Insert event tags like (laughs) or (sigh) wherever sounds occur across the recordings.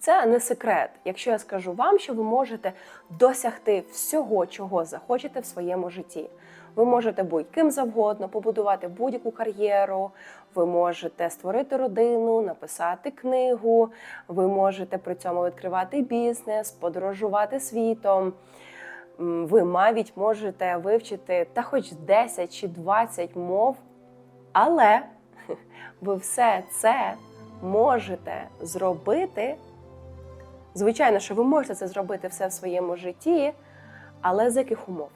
Це не секрет, якщо я скажу вам, що ви можете досягти всього, чого захочете в своєму житті. Ви можете бути ким завгодно, побудувати будь-яку кар'єру, ви можете створити родину, написати книгу, ви можете при цьому відкривати бізнес, подорожувати світом. Ви навіть можете вивчити та хоч 10 чи 20 мов, але (laughs) ви все це можете зробити. Звичайно, що ви можете це зробити все в своєму житті, але з яких умов?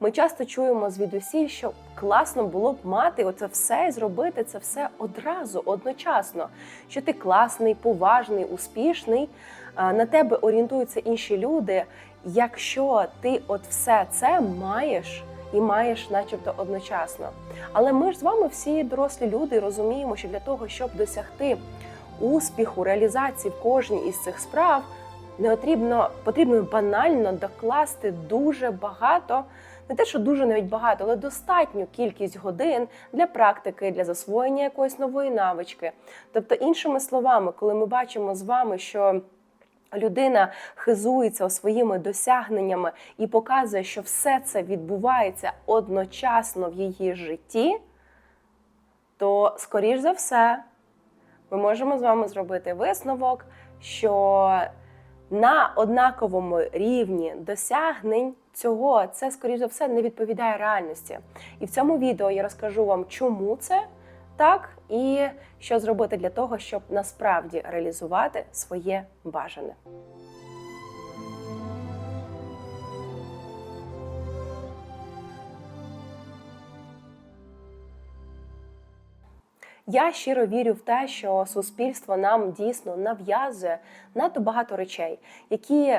Ми часто чуємо звідусіль, що класно було б мати оце все і зробити це все одразу, одночасно. Що ти класний, поважний, успішний, на тебе орієнтуються інші люди. Якщо ти от все це маєш і маєш, начебто, одночасно. Але ми ж з вами всі дорослі люди розуміємо, що для того, щоб досягти успіху, реалізації в кожній із цих справ, не потрібно, потрібно банально докласти дуже багато, не те, що дуже навіть багато, але достатню кількість годин для практики, для засвоєння якоїсь нової навички. Тобто, іншими словами, коли ми бачимо з вами, що людина хизується своїми досягненнями і показує, що все це відбувається одночасно в її житті, то, скоріш за все, ми можемо з вами зробити висновок, що на однаковому рівні досягнень цього це, скоріш за все, не відповідає реальності. І в цьому відео я розкажу вам, чому це так, і що зробити для того, щоб насправді реалізувати своє бажане. Я щиро вірю в те, що суспільство нам дійсно нав'язує надто багато речей, які,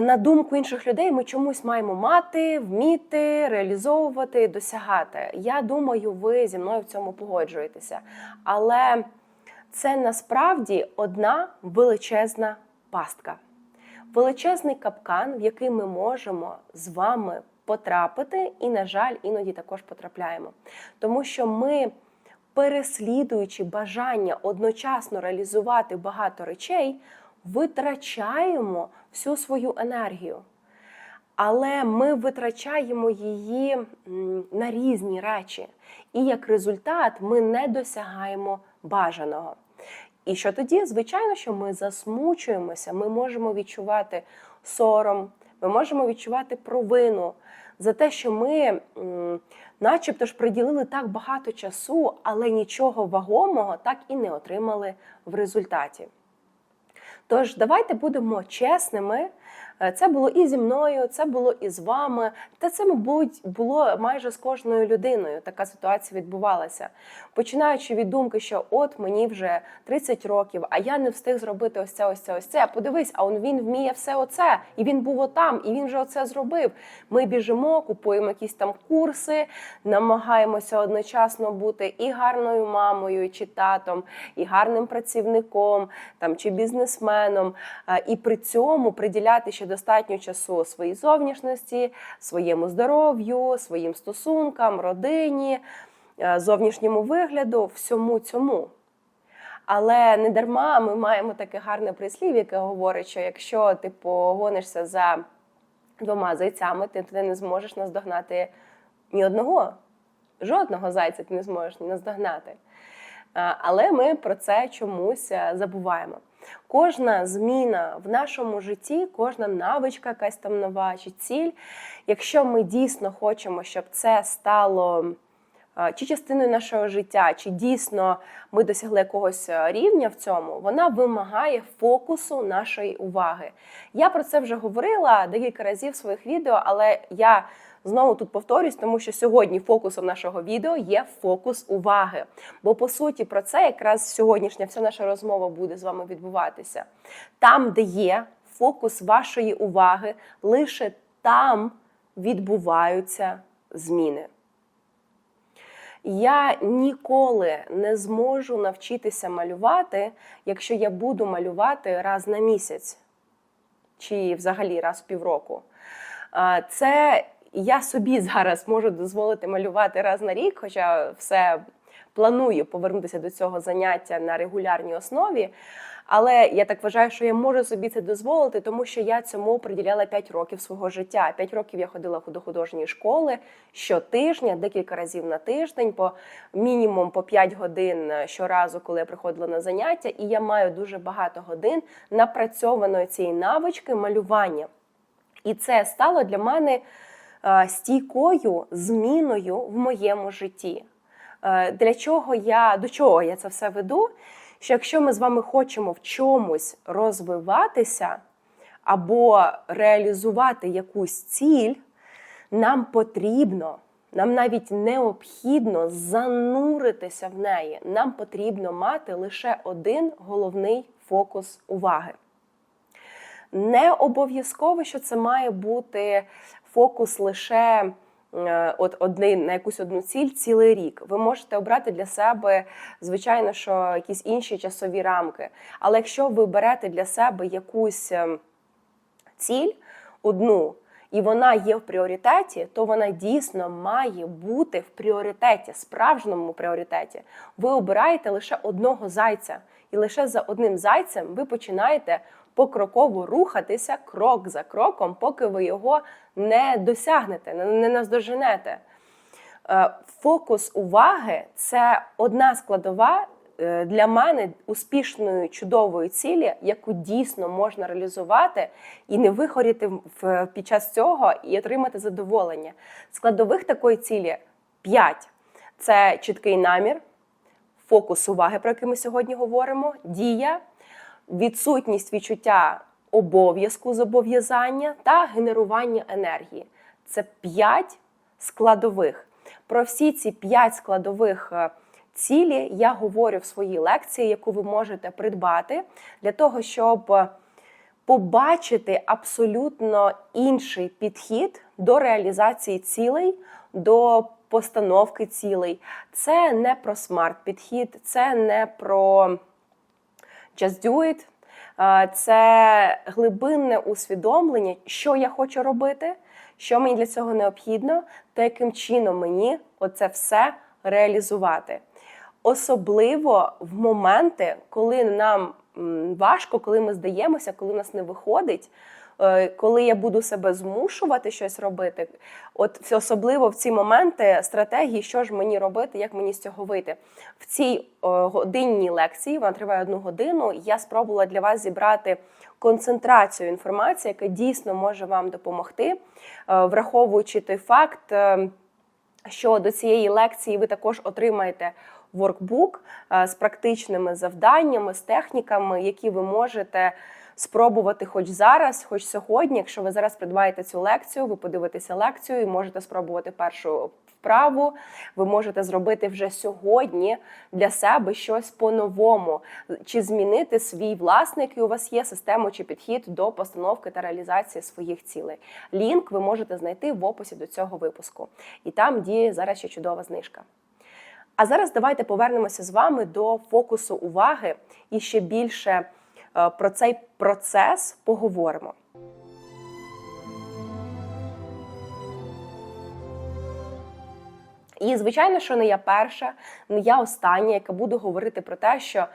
на думку інших людей, ми чомусь маємо мати, вміти, реалізовувати, досягати. Я думаю, ви зі мною в цьому погоджуєтеся. Але це насправді одна величезна пастка, величезний капкан, в який ми можемо з вами потрапити, і, на жаль, іноді також потрапляємо. Тому що ми переслідуючи бажання одночасно реалізувати багато речей, витрачаємо всю свою енергію. Але ми витрачаємо її на різні речі. І як результат ми не досягаємо бажаного. І що тоді? Звичайно, що ми засмучуємося, ми можемо відчувати сором, ми можемо відчувати провину за те, що ми, начебто ж, приділили так багато часу, але нічого вагомого так і не отримали в результаті. Тож давайте будемо чесними. Е, Це було і зі мною, це було і з вами. Та це, мабуть, було майже з кожною людиною. Така ситуація відбувалася. Починаючи від думки, що от мені вже 30 років, а я не встиг зробити ось це, ось це, ось це. Подивись, а он він вміє все оце, і він був отам, і він вже оце зробив. Ми біжимо, купуємо якісь там курси, намагаємося одночасно бути і гарною мамою, чи татом, і гарним працівником, там чи бізнесменом, е, і при цьому приділяти ще достатньо часу своїй зовнішності, своєму здоров'ю, своїм стосункам, родині, е, зовнішньому вигляду, всьому цьому. Але не дарма ми маємо таке гарне прислів, яке говорить, що якщо ти погонишся за двома зайцями, ти, ти не зможеш наздогнати ні одного, жодного зайця ти не зможеш наздогнати. Але ми про це чомусь е, забуваємо. Кожна зміна в нашому житті, кожна навичка, якась там нова чи ціль, якщо ми дійсно хочемо, щоб це стало чи частиною нашого життя, чи дійсно ми досягли якогось рівня в цьому, вона вимагає фокусу нашої уваги. Я про це вже говорила декілька разів в своїх відео, але я знову тут повторюсь, тому що сьогодні фокусом нашого відео є фокус уваги. Бо по суті про це якраз сьогоднішня вся наша розмова буде з вами відбуватися. Там, де є фокус вашої уваги, лише там відбуваються зміни. Я ніколи не зможу навчитися малювати, якщо я буду малювати раз на місяць чи взагалі раз в півроку. Це я собі зараз можу дозволити малювати раз на рік, хоча все планую повернутися до цього заняття на регулярній основі. Але я так вважаю, що я можу собі це дозволити, тому що я цьому приділяла 5 років свого життя. 5 років я ходила до художньої школи щотижня, декілька разів на тиждень, по мінімум по 5 годин щоразу, коли я приходила на заняття, і я маю дуже багато годин напрацьованої цієї навички малювання. І це стало для мене стійкою зміною в моєму житті. Е, Для чого я до чого я це все веду? Що якщо ми з вами хочемо в чомусь розвиватися або реалізувати якусь ціль, нам потрібно, нам навіть необхідно зануритися в неї. Нам потрібно мати лише один головний фокус уваги. Не обов'язково, що це має бути фокус лише е, от один на якусь одну ціль цілий рік. Ви можете обрати для себе, звичайно, що якісь інші часові рамки. Але якщо ви берете для себе якусь ем, ціль одну, і вона є в пріоритеті, то вона дійсно має бути в пріоритеті, справжньому пріоритеті. Ви обираєте лише одного зайця, і лише за одним зайцем ви починаєте покроково рухатися крок за кроком, поки ви його не досягнете, не- не наздоженете. Е, Фокус уваги це одна складова е, для мене успішної чудової цілі, яку дійсно можна реалізувати і не вихоріти під час цього і отримати задоволення. Складових такої цілі 5. Це чіткий намір, фокус уваги, про який ми сьогодні говоримо, дія, відсутність відчуття обов'язку зобов'язання та генерування енергії. Це 5 складових. Про всі ці 5 складових е, цілі я говорю в своїй лекції, яку ви можете придбати для того, щоб е, побачити абсолютно інший підхід до реалізації цілей, до постановки цілей. Це не про смарт-підхід, це не про just do it. Е, Це глибинне усвідомлення, що я хочу робити, що мені для цього необхідно, та яким чином мені оце все реалізувати. Особливо в моменти, коли нам важко, коли ми здаємося, коли в нас не виходить, коли я буду себе змушувати щось робити. От особливо в ці моменти стратегії, що ж мені робити, як мені з цього вийти. В цій е, годинній лекції, вона триває одну годину. Я спробувала для вас зібрати концентрацію інформації, яка дійсно може вам допомогти, е, враховуючи той факт. е, що до цієї лекції ви також отримаєте воркбук е, з практичними завданнями, з техніками, які ви можете спробувати хоч зараз, хоч сьогодні. Якщо ви зараз придбаєте цю лекцію, ви подивитеся лекцію і можете спробувати першу вправу. Ви можете зробити вже сьогодні для себе щось по-новому, чи змінити свій власний, який у вас є, систему чи підхід до постановки та реалізації своїх цілей. Лінк ви можете знайти в описі до цього випуску. І там діє зараз ще чудова знижка. А зараз давайте повернемося з вами до фокусу уваги і ще більше про цей процес поговоримо. І звичайно, що не я перша, не я остання, яка буду говорити про те, що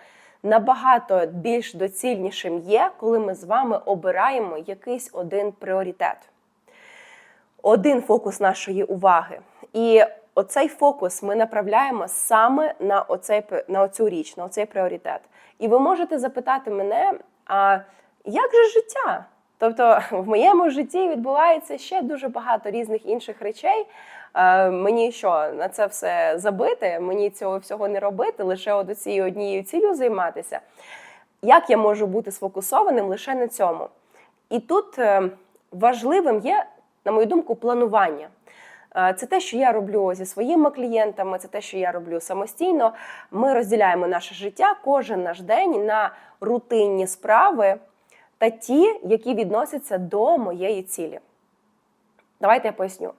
набагато більш доцільнішим є, коли ми з вами обираємо якийсь один пріоритет, один фокус нашої уваги. І оцей фокус ми направляємо саме на оцей на оцю річ, на оцей пріоритет. І ви можете запитати мене, а як же життя? Тобто в моєму житті відбувається ще дуже багато різних інших речей. Е, мені що на це все забити, мені цього всього не робити, лише от цією однією цілею займатися. Як я можу бути сфокусованим лише на цьому? І тут е, важливим є, на мою думку, планування. Е, Це те, що я роблю зі своїми клієнтами, це те, що я роблю самостійно. Ми розділяємо наше життя кожен наш день на рутинні справи та ті, які відносяться до моєї цілі. Давайте я поясню.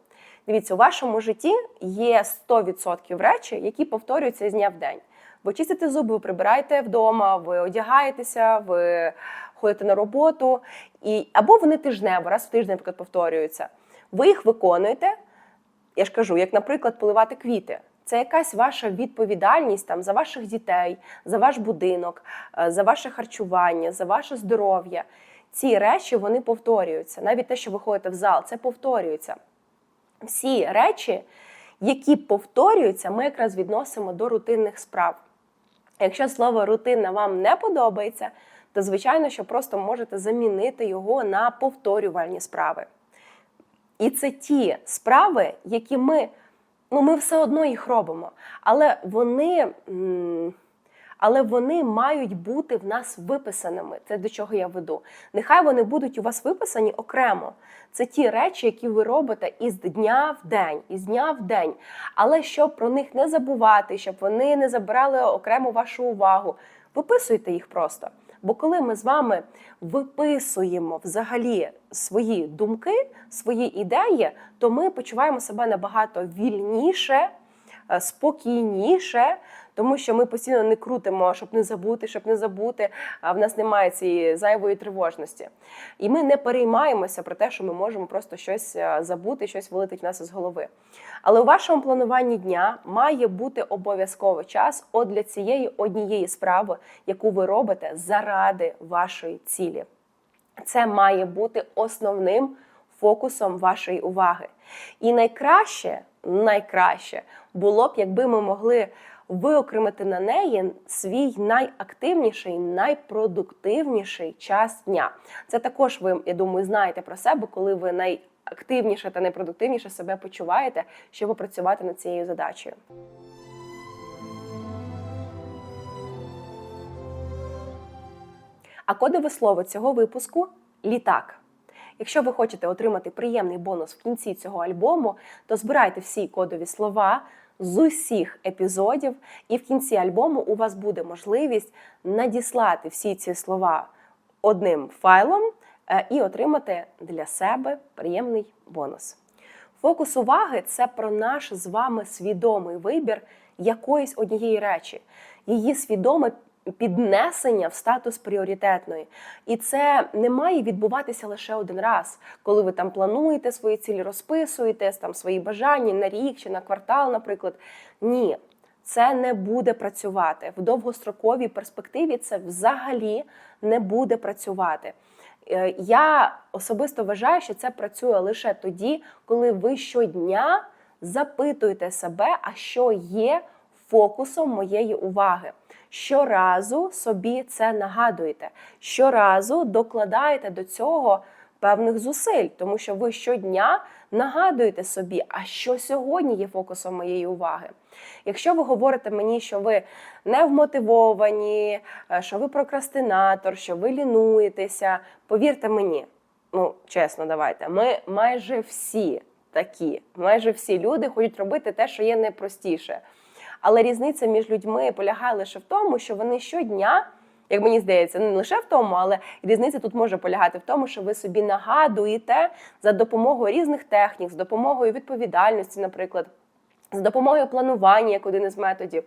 Дивіться, у вашому житті є 100% речі, які повторюються з дня в день. Ви чистите зуби, ви прибираєте вдома, ви одягаєтеся, ви ходите на роботу, і або вони тижнево, раз в тиждень, наприклад, повторюються. Ви їх виконуєте. Я ж кажу, як, наприклад, поливати квіти. це якась ваша відповідальність там за ваших дітей, за ваш будинок, е, за ваше харчування, за ваше здоров'я. Ці речі вони повторюються. Навіть те, що ви ходите в зал, це повторюється. Всі речі, які повторюються, ми якраз відносимо до рутинних справ. Якщо слово рутинна вам не подобається, то звичайно, що просто можете замінити його на повторювальні справи. І це ті справи, які ми, ну ми все одно їх робимо, але вони. але вони мають бути в нас виписаними. Це до чого я веду. Нехай вони будуть у вас виписані окремо. Це ті речі, які ви робите із дня в день, із дня в день. Але щоб про них не забувати, щоб вони не забирали окремо вашу увагу, виписуйте їх просто. Бо коли ми з вами виписуємо взагалі свої думки, свої ідеї, то ми почуваємо себе набагато вільніше, е, спокійніше, тому що ми постійно не крутимо, щоб не забути, щоб не забути. А в нас немає цієї зайвої тривожності. І ми не переймаємося про те, що ми можемо просто щось е, забути, щось вилетить в нас із голови. Але у вашому плануванні дня має бути обов'язково час от для цієї однієї справи, яку ви робите заради вашої цілі. Це має бути основним фокусом вашої уваги. І найкраще, найкраще було б, якби ми могли виокремити на неї свій найактивніший, найпродуктивніший час дня. Це також ви, я думаю, знаєте про себе, коли ви найактивніше та найпродуктивніше себе почуваєте, щоб опрацювати над цією задачею. А кодове слово цього випуску літак. Якщо ви хочете отримати приємний бонус в кінці цього альбому, то збирайте всі кодові слова з усіх епізодів, і в кінці альбому у вас буде можливість надіслати всі ці слова одним файлом е, і отримати для себе приємний бонус. Фокус уваги це про наш з вами свідомий вибір якоїсь однієї речі, її свідоме піднесення в статус пріоритетної. І це не має відбуватися лише один раз, коли ви там плануєте свої цілі, розписуєте там свої бажання на рік чи на квартал, наприклад. Ні. Це не буде працювати в довгостроковій перспективі. Це взагалі не буде працювати. Е, Я особисто вважаю, що це працює лише тоді, коли ви щодня запитуєте себе, а що є фокусом моєї уваги. Щоразу собі це нагадуєте, щоразу докладаєте до цього певних зусиль, тому що ви щодня нагадуєте собі, а що сьогодні є фокусом моєї уваги. Якщо ви говорите мені, що ви не вмотивовані, е, що ви прокрастинатор, що ви лінуєтеся, повірте мені, ну чесно, давайте, ми майже всі такі, майже всі люди хочуть робити те, що є найпростіше. Але різниця між людьми полягає лише в тому, що вони щодня, як мені здається, не лише в тому, але різниця тут може полягати в тому, що ви собі нагадуєте за допомогою різних технік, з допомогою відповідальності, наприклад. З допомогою планування, як один із методів,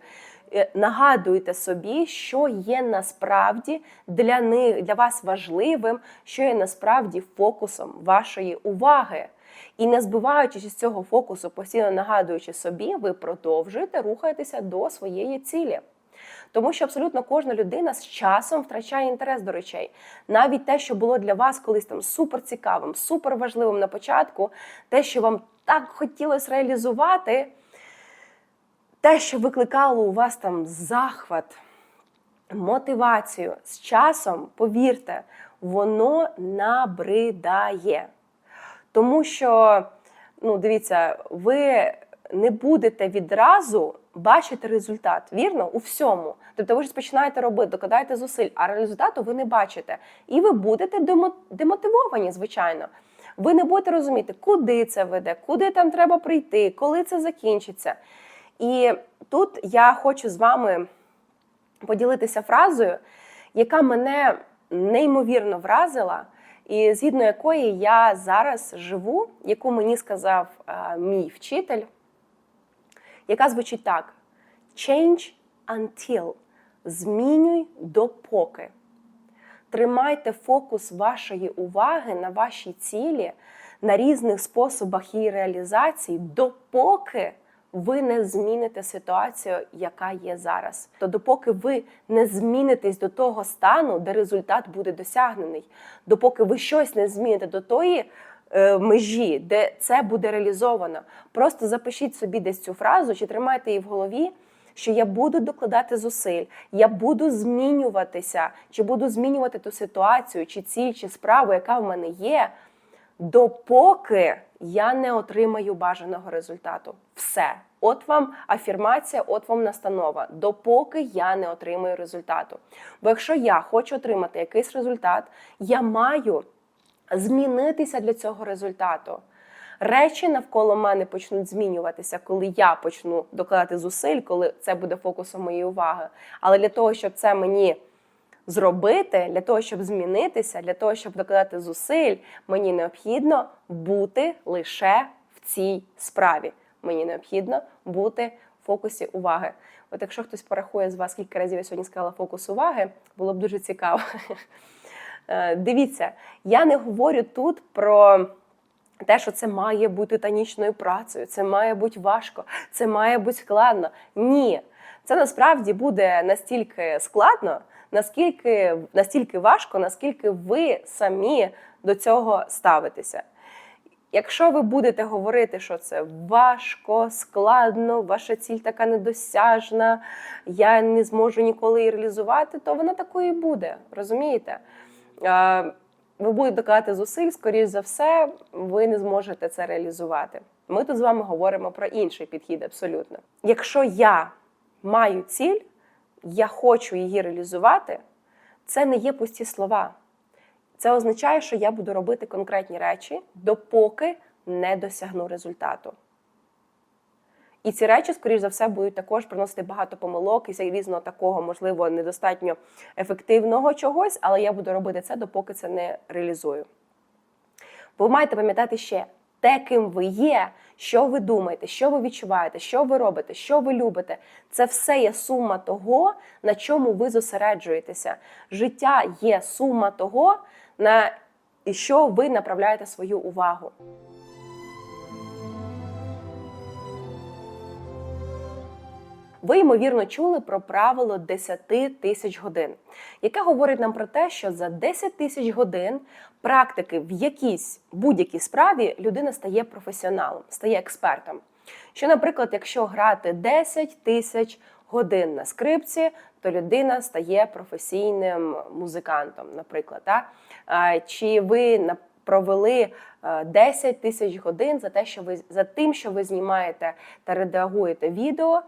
е, нагадуйте собі, що є насправді для них для вас важливим, що є насправді фокусом вашої уваги. І не збиваючись із цього фокусу, постійно нагадуючи собі, ви продовжуєте рухатися до своєї цілі. Тому що абсолютно кожна людина з часом втрачає інтерес до речей. Навіть те, що було для вас колись там супер цікавим, супер важливим на початку, те, що вам так хотілося реалізувати, те, що викликало у вас там захват, мотивацію, з часом, повірте, воно набридає. Тому що, ну, дивіться, ви не будете відразу бачити результат, вірно, у всьому. Тобто ви ж починаєте робити, докладаєте зусиль, а результату ви не бачите. І ви будете демотивовані, звичайно. Ви не будете розуміти, куди це веде, куди там треба прийти, коли це закінчиться. І тут я хочу з вами поділитися фразою, яка мене неймовірно вразила і згідно якої я зараз живу, яку мені сказав а, мій вчитель, яка звучить так: change until. Змінюй допоки. Тримайте фокус вашої уваги на вашій цілі, на різних способах її реалізації, допоки ви не зміните ситуацію, яка є зараз. То допоки ви не змінитесь до того стану, де результат буде досягнений, допоки ви щось не зміните до тої е, межі, де це буде реалізовано, просто запишіть собі десь цю фразу чи тримайте її в голові. Що я буду докладати зусиль, я буду змінюватися, чи буду змінювати ту ситуацію, чи ціль, чи справу, яка в мене є, допоки я не отримаю бажаного результату. Все. От вам афірмація, от вам настанова, допоки я не отримаю результату. Бо якщо я хочу отримати якийсь результат, я маю змінитися для цього результату. Речі навколо мене почнуть змінюватися, коли я почну докладати зусиль, коли це буде фокусом моєї уваги. Але для того, щоб це мені зробити, для того, щоб змінитися, для того, щоб докладати зусиль, мені необхідно бути лише в цій справі. Мені необхідно бути в фокусі уваги. От якщо хтось порахує з вас, скільки разів я сьогодні сказала фокус уваги, було б дуже цікаво. (laughs) Е, Дивіться, я не говорю тут про те, що це має бути танічною працею, це має бути важко, це має бути складно. Ні, це насправді буде настільки складно, наскільки настільки важко, наскільки ви самі до цього ставитеся. Якщо ви будете говорити, що це важко, складно, ваша ціль така недосяжна, я не зможу ніколи її реалізувати, то вона такою і буде. Розумієте? Ви будете докладати зусиль, скоріш за все, ви не зможете це реалізувати. Ми тут з вами говоримо про інший підхід абсолютно. Якщо я маю ціль, я хочу її реалізувати, це не є пусті слова. Це означає, що я буду робити конкретні речі, допоки не досягну результату. І ці речі, скоріш за все, будуть також приносити багато помилок і різного такого, можливо, недостатньо ефективного чогось, але я буду робити це, допоки це не реалізую. Бо ви маєте пам'ятати ще те, ким ви є, що ви думаєте, що ви відчуваєте, що ви робите, що ви любите. Це все є сума того, на чому ви зосереджуєтеся. Життя є сума того, на що ви направляєте свою увагу. Ви, ймовірно, чули про правило 10 тисяч годин, яке говорить нам про те, що за 10 тисяч годин практики в якійсь будь-якій справі людина стає професіоналом, стає експертом. Що, наприклад, якщо грати 10 тисяч годин на скрипці, то людина стає професійним музикантом, наприклад. Так? Чи ви провели е, 10 тисяч годин за те, що ви за тим, що ви знімаєте та редагуєте відео, е,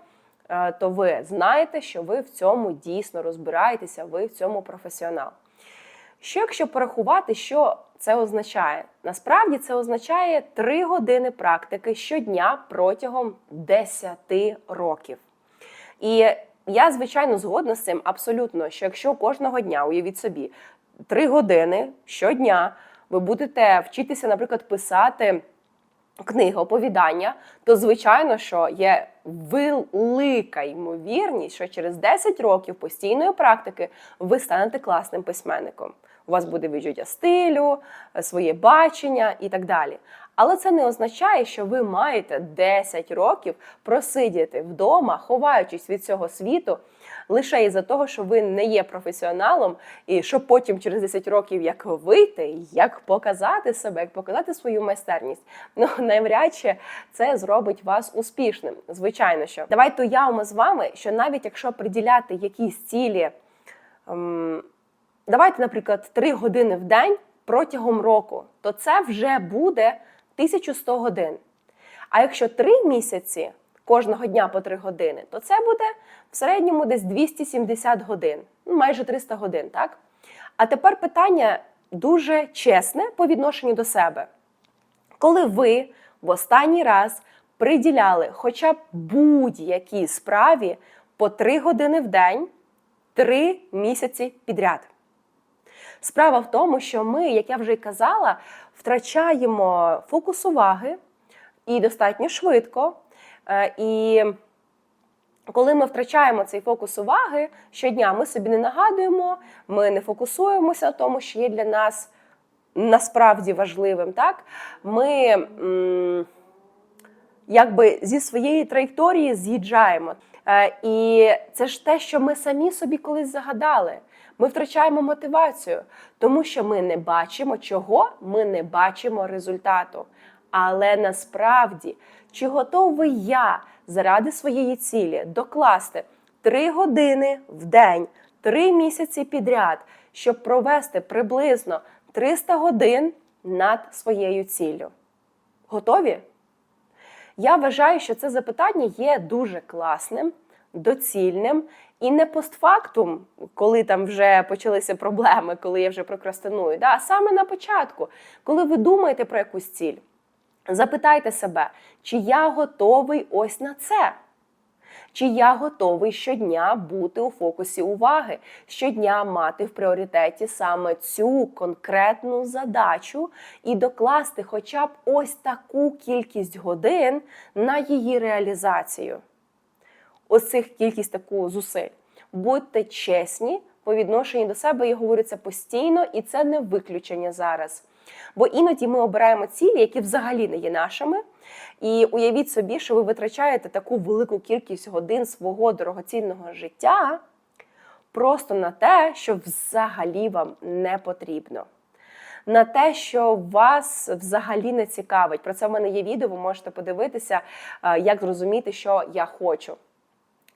то ви знаєте, що ви в цьому дійсно розбираєтеся, ви в цьому професіонал. Що якщо порахувати, що це означає? Насправді це означає 3 години практики щодня протягом 10 років. І я, звичайно, згодна з цим абсолютно, що якщо кожного дня, уявіть собі, 3 години щодня ви будете вчитися, наприклад, писати книги, оповідання, то звичайно, що є велика ймовірність, що через 10 років постійної практики ви станете класним письменником. У вас буде відчуття стилю, е, своє бачення і так далі. Але це не означає, що ви маєте 10 років просидіти вдома, ховаючись від цього світу, лише із-за того, що ви не є професіоналом, і щоб потім через 10 років як вийти, як показати себе, як показати свою майстерність. (laughs) Ну навряд чи це зробить вас успішним. Звичайно, що давайте уявимо з вами, що навіть якщо приділяти якісь цілі. ем, Давайте, наприклад, 3 години в день протягом року, то це вже буде 1100 годин. А якщо 3 місяці кожного дня по 3 години, то це буде в середньому десь 270 годин, ну, майже 300 годин, так? А тепер питання дуже чесне по відношенню до себе. Коли ви в останній раз приділяли хоча б будь-якій справі по 3 години в день 3 місяці підряд. Справа в тому, що ми, як я вже й казала, втрачаємо фокус уваги і достатньо швидко. Е, І коли ми втрачаємо цей фокус уваги щодня, ми собі не нагадуємо, ми не фокусуємося на тому, що є для нас насправді важливим. Так? Ми якби зі своєї траєкторії з'їжджаємо. Е, І це ж те, що ми самі собі колись загадали. Ми втрачаємо мотивацію, тому що ми не бачимо чого, ми не бачимо результату. Але насправді, чи готовий я заради своєї цілі докласти 3 години в день, 3 місяці підряд, щоб провести приблизно 300 годин над своєю ціллю? Готові? Я вважаю, що це запитання є дуже класним, доцільним і не постфактум, коли там вже почалися проблеми, коли я вже прокрастиную, да, а саме на початку, коли ви думаєте про якусь ціль. Запитайте себе, чи я готовий ось на це? Чи я готовий щодня бути у фокусі уваги, щодня мати в пріоритеті саме цю конкретну задачу і докласти хоча б ось таку кількість годин на її реалізацію? Ось цих кількість таку зусиль. Будьте чесні по відношенню до себе, я говорю це постійно, і це не виключення зараз. Бо іноді ми обираємо цілі, які взагалі не є нашими. І уявіть собі, що ви витрачаєте таку велику кількість годин свого дорогоцінного життя просто на те, що взагалі вам не потрібно. На те, що вас взагалі не цікавить. Про це в мене є відео, ви можете подивитися, е, як зрозуміти, що я хочу.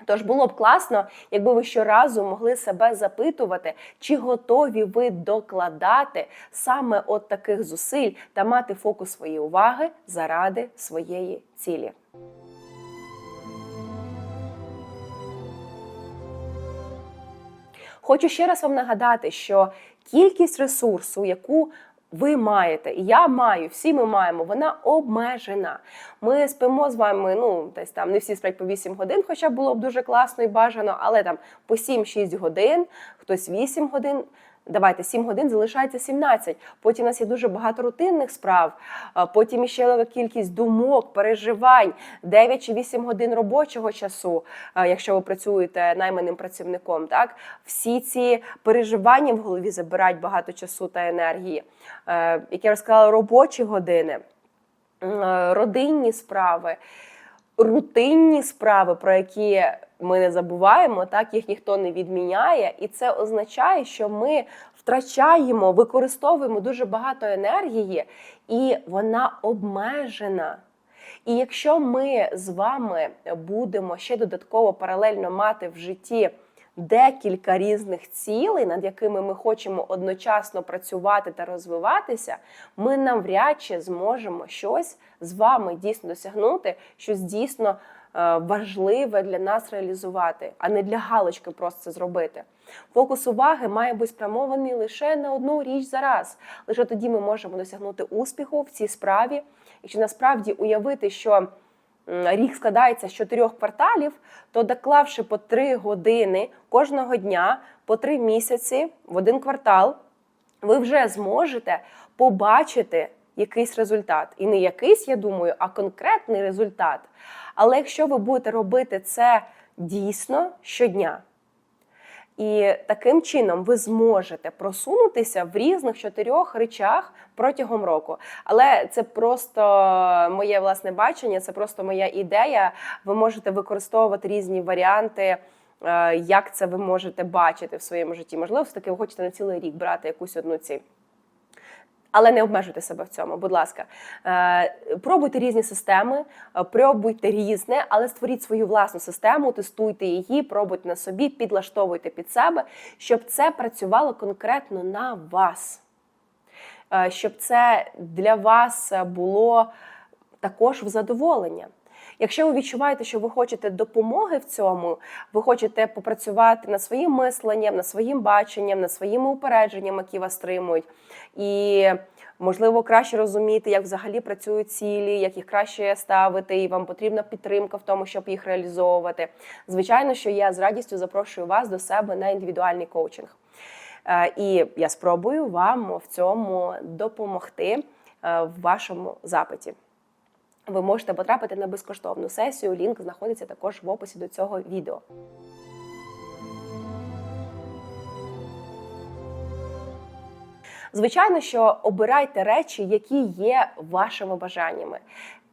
Тож було б класно, якби ви щоразу могли себе запитувати, чи готові ви докладати саме от таких зусиль та мати фокус своєї уваги заради своєї цілі. Хочу ще раз вам нагадати, що кількість ресурсу, яку ви маєте, і я маю, всі ми маємо, вона обмежена. Ми спимо з вами, ну десь там не всі сплять по 8 годин, хоча було б дуже класно і бажано, але там по 7-6 годин, хтось 8 годин. Давайте 7 годин залишається 17. Потім у нас є дуже багато рутинних справ. Потім ще велика кількість думок, переживань, 9 чи 8 годин робочого часу, якщо ви працюєте найманим працівником. Так всі ці переживання в голові забирають багато часу та енергії. Е, Як я розказала, робочі години, е, родинні справи рутинні справи, про які ми не забуваємо, так їх ніхто не відміняє, і це означає, що ми втрачаємо, використовуємо дуже багато енергії, і вона обмежена. І якщо ми з вами будемо ще додатково паралельно мати в житті декілька різних цілей, над якими ми хочемо одночасно працювати та розвиватися, ми навряд чи зможемо щось з вами дійсно досягнути, щось дійсно важливе для нас реалізувати, а не для галочки просто це зробити. Фокус уваги має бути спрямований лише на одну річ за раз. Лише тоді ми можемо досягнути успіху в цій справі. Якщо насправді уявити, що рік складається з чотирьох кварталів, то доклавши по три години кожного дня, по три місяці в один квартал, ви вже зможете побачити якийсь результат. І не якийсь, я думаю, а конкретний результат. Але якщо ви будете робити це дійсно щодня, і таким чином ви зможете просунутися в різних чотирьох речах протягом року. Але це просто моє власне бачення, це просто моя ідея. Ви можете використовувати різні варіанти. е, Як це ви можете бачити в своєму житті? Можливо, все таки ви хочете на цілий рік брати якусь одну ціль. Але не обмежуйте себе в цьому, будь ласка. Е, Пробуйте різні системи, е, пробуйте різне, але створіть свою власну систему, тестуйте її, пробуйте на собі, підлаштовуйте під себе, щоб це працювало конкретно на вас. Е, Щоб це для вас було також в задоволення. Якщо ви відчуваєте, що ви хочете допомоги в цьому, ви хочете попрацювати над своїм мисленням, над своїм баченням, над своїми упередженнями, які вас стримують, і можливо краще розуміти, як взагалі працюють цілі, як їх краще ставити, і вам потрібна підтримка в тому, щоб їх реалізовувати. Звичайно, що я з радістю запрошую вас до себе на індивідуальний коучинг. Е, І я спробую вам в цьому допомогти е, в вашому запиті. Ви можете потрапити на безкоштовну сесію. Лінк знаходиться також в описі до цього відео. Звичайно, що обирайте речі, які є вашими бажаннями,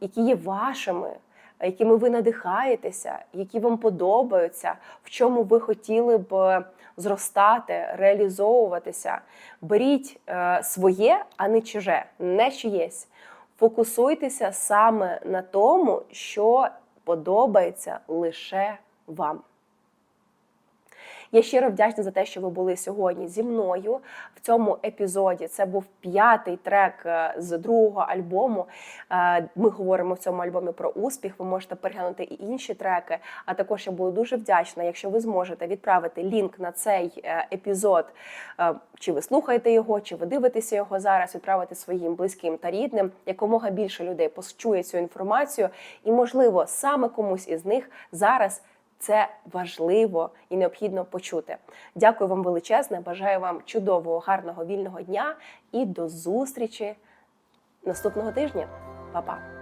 які є вашими. якими ви надихаєтеся, які вам подобаються, в чому ви хотіли б зростати, реалізовуватися. Беріть е, своє, а не чуже, не чиєсь. Фокусуйтеся саме на тому, що подобається лише вам. Я щиро вдячна за те, що ви були сьогодні зі мною в цьому епізоді. Це був п'ятий трек е, з другого альбому. Е, Ми говоримо в цьому альбомі про успіх. Ви можете переглянути і інші треки. А також я буду дуже вдячна, якщо ви зможете відправити лінк на цей е, епізод. Чи ви слухаєте його, чи ви дивитеся його зараз, відправити своїм близьким та рідним. Якомога більше людей почує цю інформацію, і можливо саме комусь із них зараз. Це важливо і необхідно почути. Дякую вам величезне. Бажаю вам чудового, гарного вільного дня і до зустрічі наступного тижня. Па-па!